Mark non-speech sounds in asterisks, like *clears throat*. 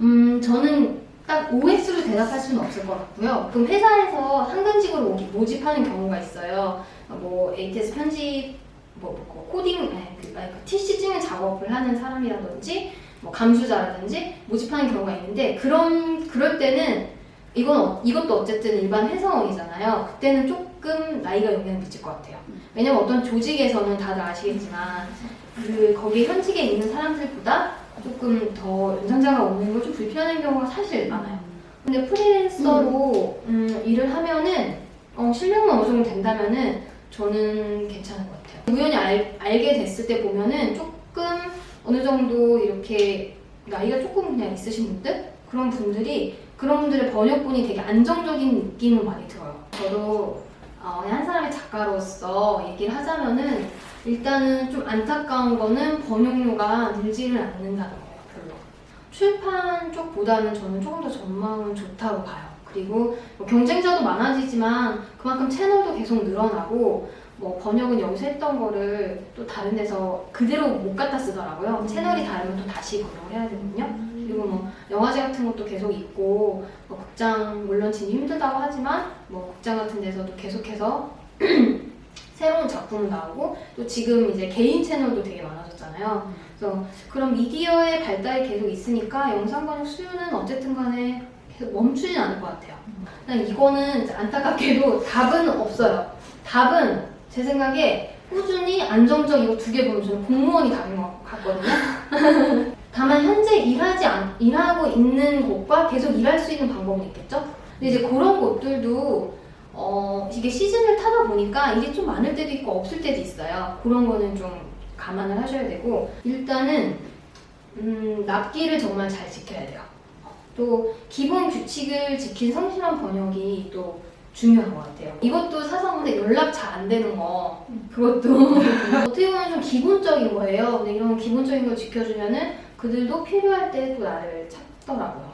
음, 저는 딱 OX로 대답할 수는 없을 것 같고요. 그럼 회사에서 상근직으로 오기- 모집하는 경우가 있어요. 뭐 ATS 편집, 뭐, 뭐 코딩, 아니, 그, 아니, 그 TC 찍는 작업을 하는 사람이라든지, 뭐 감수자라든지 모집하는 경우가 있는데 그런 그럴 때는 이건 어- 이것도 어쨌든 일반 회사원이잖아요. 그때는 조금 나이가 영향을 미칠 것 같아요. 왜냐면 어떤 조직에서는 다들 아시겠지만 그 거기 현직에 있는 사람들보다 조금 더 연장자가 오는 거좀 불편한 경우가 사실 많아요. 근데 프리랜서로 음, 일을 하면은 어, 실력만 어느 정도 된다면은 저는 괜찮은 것 같아요. 우연히 알, 알게 됐을 때 보면은 조금 어느 정도 이렇게 나이가 조금 그냥 있으신 분들 그런 분들이 그런 분들의 번역본이 되게 안정적인 느낌을 많이 들어요. 저도 어, 한 사람의 작가로서 얘기를 하자면은 일단은 좀 안타까운 거는 번역료가 늘지를 않는다는 거예요, 별로. 출판 쪽보다는 저는 조금 더 전망은 좋다고 봐요. 그리고 뭐 경쟁자도 많아지지만 그만큼 채널도 계속 늘어나고 뭐 번역은 여기서 했던 거를 또 다른 데서 그대로 못 갖다 쓰더라고요. 채널이 다르면 또 다시 번역을 해야 되거든요. 그리고 뭐 영화제 같은 것도 계속 있고 뭐 극장 물론 진입 힘들다고 하지만 뭐 극장 같은 데서도 계속해서 *clears throat* 새로운 작품 나오고 또 지금 이제 개인 채널도 되게 많아졌잖아요. 그래서 그런 미디어의 발달이 계속 있으니까 영상 번역 수요는 어쨌든 간에 계속 멈추진 않을 것 같아요. 그냥 이거는 안타깝게도 답은 없어요. 답은 제 생각에 꾸준히 안정적 이거 두 개 보면 저는 공무원이 답인 것 같거든요. *laughs* 다만 현재 일하지 않, 일하고 있는 곳과 계속 일할 수 있는 방법은 있겠죠? 근데 이제 그런 곳들도 어, 이게 시즌을 타다 보니까 이게 좀 많을 때도 있고 없을 때도 있어요. 그런 거는 좀 감안을 하셔야 되고 일단은 음, 납기를 정말 잘 지켜야 돼요. 또 기본 규칙을 지킨 성실한 번역이 또 중요한 것 같아요. 이것도 사서인데 연락 잘 안 되는 거 그것도 *laughs* 어떻게 보면 좀 기본적인 거예요. 근데 이런 기본적인 걸 지켜주면은 그들도 필요할 때 또 나를 찾더라고요.